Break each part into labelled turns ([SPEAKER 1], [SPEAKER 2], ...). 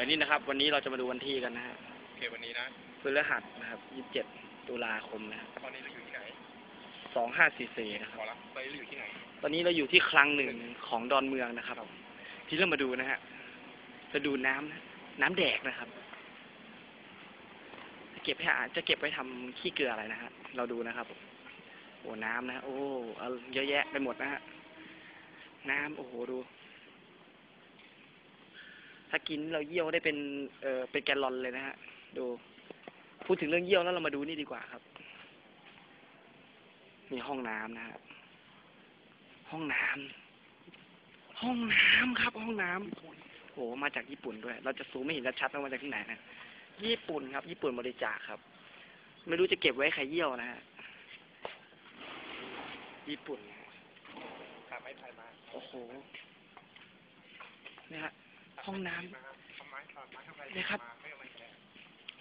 [SPEAKER 1] อนี่นะครับ วันนี้เราจะมาดูวันที่กันนะฮะ
[SPEAKER 2] โอเควันนี้นะ
[SPEAKER 1] พฤหัสนะครับ27ตุลาคมนะครับ
[SPEAKER 2] ตอนนี้เราอยู่ที่ไหน
[SPEAKER 1] 2544นะค
[SPEAKER 2] ข
[SPEAKER 1] รับ
[SPEAKER 2] อรับตอนนี้เราอยู่ที่ไหน
[SPEAKER 1] ตอนนี้เราอยู่ที่คลังหนึ่งของดอนเมืองนะครับที่เรามาดูนะฮะจะดูน้ำนะน้ำแดกนะครับ จะเก็บให้อาจะเก็บไว้ทำขี้เกลืออะไรนะฮะเราดูนะครับ โอ้น้ำนะฮะโอ้เอาเยอะแยะไปหมดนะฮะน้ำโอ้โหดู ถ้ากินเราเยี่ยวได้เป็นเอ่อเป็นแกลลอนเลยนะฮะ ดู พูดถึงเรื่องเยี่ยวแล้วเรามาดูนี่ดีกว่าครับ มีห้องน้ำนะฮะ ห้องน้ำ ห้องน้ำครับ ห้องน้ำโหมาจากญี่ปุ่นด้วย เราจะซูมไม่เห็นชัดๆว่ามาจากที่ไหนนะ ญี่ปุ่นครับ ญี่ปุ่นบริจาคครับ ไม่รู้จะเก็บไว้ให้ใครเยี่ยวนะฮะ ญี่ปุ่นนะฮะ
[SPEAKER 2] ขาไม้พายมา
[SPEAKER 1] โอ้โหเนี่ยฮะ ห้องน้ำ
[SPEAKER 2] มาทำไม้ตอนไม้ทำไม
[SPEAKER 1] เนี่ยครับ
[SPEAKER 2] มาไม่เอาไม้แกะ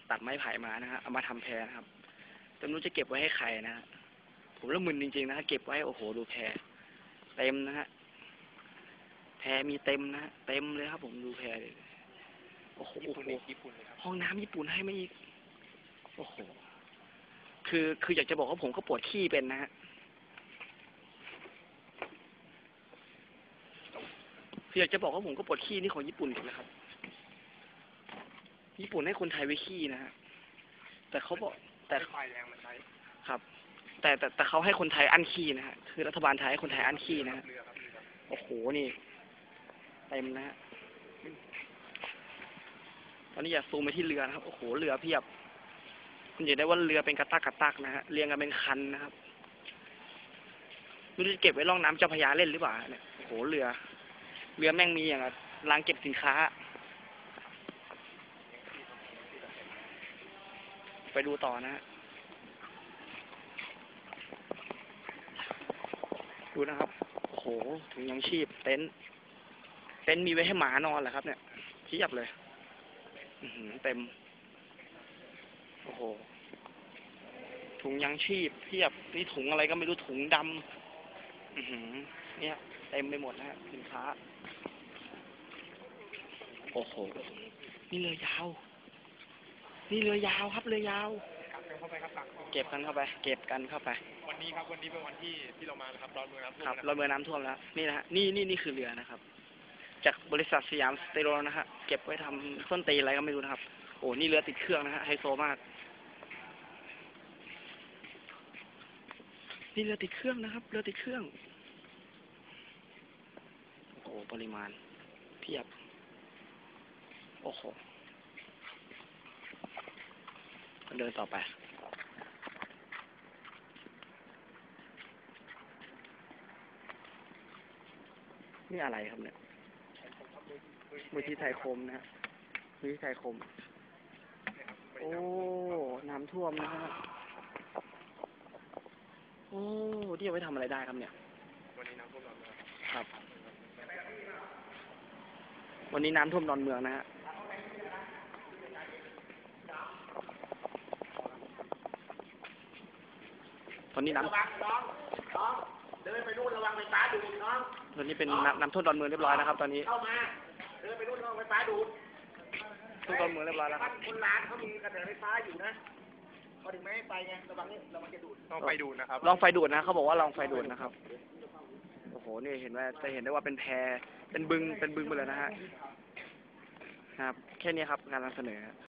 [SPEAKER 1] ตัดไม้ไผ่มานะฮะเอามาทำแพรนะครับแต่ไม่รู้จะเก็บไว้ให้ใครนะฮะผมละมึนจริงๆนะฮะเก็บไว้โอ้โหดูแพรเต็มนะฮะแพรมีเต็มนะฮะเต็มเลยครับ ผมดูแพรเลยโอ้โห
[SPEAKER 2] ญี่
[SPEAKER 1] โอ้
[SPEAKER 2] ปุ่น
[SPEAKER 1] โห
[SPEAKER 2] เด็กญี่ปุ่นเลยครับ
[SPEAKER 1] ห้องน้ำญี่ปุ่นให้มาอีกโอ้โหคือคืออยากจะบอกว่าผมก็ปวดขี้เป็นนะฮะ คื อยากจะบอกว่าผมก็ปวดขี้นี่ของญี่ปุ่นถูกไหมครับ ญี่ปุ่นให้คนไทยไว้ขี้นะฮะแต่เขาบอกแต่
[SPEAKER 2] ไฟแรงมันใช้
[SPEAKER 1] ครับ แต่แต่แต่เขาให้คนไทยอั้นขี้นะฮะคือรัฐบาลไทยให้คนไทยอั้นขี้นะฮะโอ้โหนี่เต็มนะฮะตอนนี้อยากซูมไปที่เรือนะครับ โอ้โหเรือเพียบ คุณเห็นได้ว่าเรือเป็นกระตักกระตักนะฮะเรียงกันเป็นคันนะครับไม่รู้จะเก็บไว้ร่องน้ำเจ้าพระยาเล่นหรือเปล่าเนี่ยโอ้โหเรือ เรือแม่งมีอย่างกับรางเก็บสินค้า ไปดูต่อนะฮะดูนะครับโหถุงยังชีพ เต็นเต็นมีไว้ให้หมานอนเหรอครับ เนี่ยเทียบเลยอือหือเต็ม โอ้โหถุงยังชีพเพียบนี่ถุงอะไรก็ไม่รู้ถุงดำ เนี่ยเต็มไปหมดนะฮะสินค้า โอ้โห นี่เรือยาว นี่เรือยาวครับเรือยาว
[SPEAKER 2] กลับเข้าไปครับกลับ
[SPEAKER 1] เก็บกันเข้าไป เก็บกันเข้าไป
[SPEAKER 2] วันนี้ครับวันนี้เป็นวันที่ที่เรามานะครับร้อนเมืองครับ
[SPEAKER 1] ครับเราเมื่อน้ำท่วมแล้ว นี่นะฮะ นี่นี่นี่คือเรือนะครับ จากบริษัทสยามสเตโรนะฮะ เก็บไว้ทำส้นตีนอะไรก็ไม่รู้นะครับ โอ้ นี่เรือติดเครื่องนะฮะ ไฮโซมาก นี่เรือติดเครื่องนะครับ เรือติดเครื่องโอ้ปริมาณเพียบ โอ้โหเดินต่อไปนี่อะไรครับเนี่ยมือที่ไทยคมนะฮะมือที่ไทยคม โอ้ น้ำท่วมนะฮะ โอ้ที่เอาไว้ทำอะไรได้ครับเนี่ย
[SPEAKER 2] วันนี้น้ำท่วมร้อนเมือง
[SPEAKER 1] ครับ วันนี้น้ำท่วมดอนเมืองนะฮะตอนนี้น้ำ
[SPEAKER 3] ระวังน้องน้องเดินไปนู่นระวังไฟฟ้าดูดน้อง
[SPEAKER 1] ตอนนี้เป็นน้ำน้ำท่วมดอนเมืองเรียบร้อยแล้วครับ ตอนนี้
[SPEAKER 3] เข้ามาเดินไปนู่นระวังไฟฟ้าดูด
[SPEAKER 1] ท่วมดอนเมืองเรียบร้อยแล้วค
[SPEAKER 3] บ้า
[SPEAKER 1] รับ
[SPEAKER 3] นคนร้านเขามีกระแสไฟฟ้าอยู่นะเขาถึงไม่ให้ไปไงระวังนี่ระวังจะดูด
[SPEAKER 2] ต้องไปดูนะครับ
[SPEAKER 1] ลองไฟดูดนะเขาบอกว่าลองไฟดูดนะครับโอ้โหนี่เห็นว่าจะเห็นได้ว่าเป็นแพเป็นบึงเป็นบึงไปเลยนะฮะครับ แค่นี้ครับการนำเสนอ